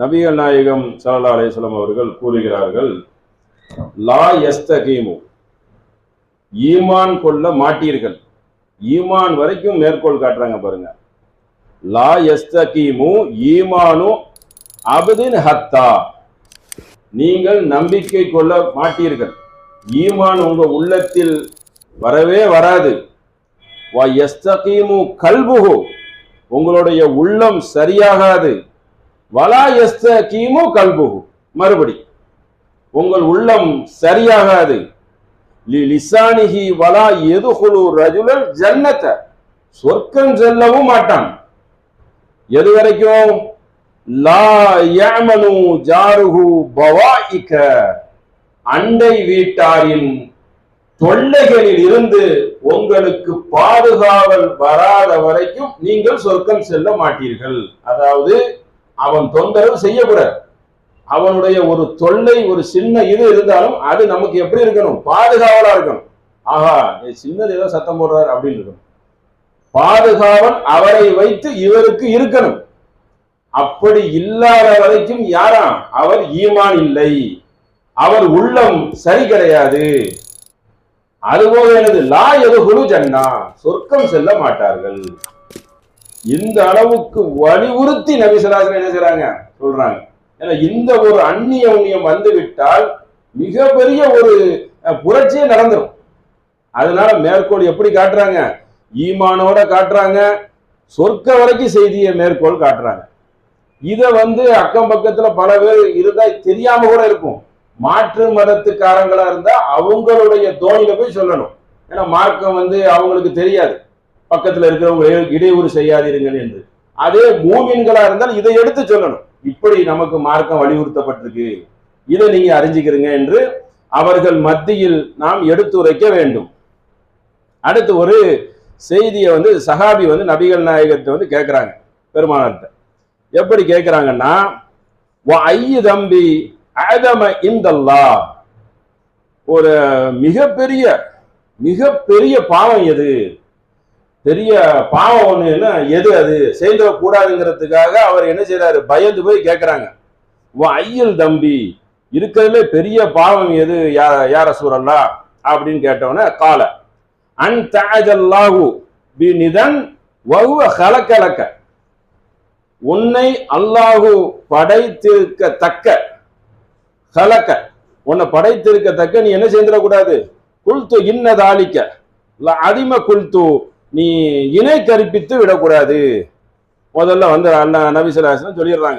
நபிகள் நாயகம் சல்லா அலிஸ்லாம் அவர்கள் கூறுகிறார்கள் லா எஸ்தகீமு ஈமான் கொள்ள மாட்டீர்கள். ஈமான் வரைக்கும் மேற்கோள் காட்டுறாங்க பாருங்க. லா எஸ்தகீமு ஈமானு அபதின் ஹத்தா. நீங்கள் நம்பிக்கை கொள்ள மாட்டீர்கள். ஈமான் உங்க உள்ளத்தில் வரவே வராது. வா எஸ்தகீமு கல்புகு உங்களுடைய உள்ளம் சரியாகாது. வலா எஸ்தகீமு கல்புகு மறுபடி உங்கள் உள்ளம் சரியாகாது. லி லிசானிஹி வலா எதுகுலு ரஜுலல் ஜன்னத்தை சொர்க்கம் செல்லவும் மாட்டான். எது வரைக்கும்? லா யமனு ஜாருஹு பவாயிக்க அண்டை வீட்டாரின் தொல்லைகளில் இருந்து உங்களுக்கு பாதுகாவல் வராத வரைக்கும் நீங்கள் சொர்க்கம் செல்ல மாட்டீர்கள். அதாவது அவன் தொந்தரவு செய்யக்கூடாது. அவனுடைய ஒரு தொல்லை ஒரு சின்ன இது இருந்தாலும் அது நமக்கு எப்படி இருக்கணும்? பாதுகாவலா இருக்கணும். ஆஹா சின்னது ஏதோ சத்தம் போடுறாரு அப்படின்னு இருக்கணும். பாதுகாவல் அவரை வைத்து இவருக்கு இருக்கணும். அப்படி இல்லாத வரைக்கும் யாராம் அவர் ஈமான் இல்லை. அவர் உள்ளம் சரி கிடையாது. அதுபோல எனது லா எதுகுழு ஜன்னா சொர்க்கம் செல்ல மாட்டார்கள். இந்த அளவுக்கு வலியுறுத்தி நபிசராசன் என்ன செய்றாங்க? சொல்றாங்க. ஏன்னா இந்த ஒரு அந்நிய உண்ணியம் வந்துவிட்டால் மிகப்பெரிய ஒரு புரட்சியே நடந்துடும் அதனால மேற்கோள் எப்படி காட்டுறாங்க? ஈமானோட காட்டுறாங்க. சொர்க்க வரைக்கும் செய்தியை மேற்கோள் காட்டுறாங்க. இதை வந்து அக்கம் பக்கத்துல பல பேர் இருந்தா தெரியாம கூட இருக்கும். மாற்று மதத்துக்காரங்களா இருந்தா அவங்களுடைய தோணியில போய் சொல்லணும். ஏன்னா மார்க்கம் வந்து அவங்களுக்கு தெரியாது. பக்கத்துல இருக்கிறவங்க இடையூறு செய்யாதீர்கள் என்று. அதே மூமின்களா இருந்தால் இதை எடுத்து சொல்லணும். இப்படி நமக்கு மார்க்கம் வலியுறுத்தப்பட்டிருக்கு. இதை நீங்க அறிஞ்சுக்கிறீங்க என்று அவர்கள் மத்தியில் நாம் எடுத்துரைக்க வேண்டும். அடுத்து ஒரு செய்தியை வந்து சஹாபி வந்து நபிகள் நாயகத்தை வந்து கேட்குறாங்க பெருமானார்கிட்ட. எப்படி கேட்குறாங்கன்னா ஐய தம்பி ஆதம இந்தல்லா ஒரு மிகப்பெரிய மிகப்பெரிய பாவம் எது? பெரிய பாவம் ஒன்று எது அது? சேர்ந்துட கூடாதுங்கிறதுக்காக அவர் என்ன செய்கிறாரு பயந்து போய் கேட்குறாங்க ஐயல் தம்பி இருக்கிறதுல பெரிய பாவம் எது? யா யார சூரல்லா அப்படின்னு கேட்டவொடனே கால. அன் தாஜல்லாஹு பி நிதன் வகுவ கலக்கலக்க உன்னை அல்லாஹு படைத்திருக்கத்தக்க. கலக்க உன்னை படைத்திருக்கத்தக்க நீ என்ன செய்திடக்கூடாது குல்து இன்னதாலிக்க அதிம குல்து. நீ இணை கற்பித்து விடக்கூடாது. முதல்ல வந்து அண்ணா நபிசலாசன் சொல்லிடுறாங்க.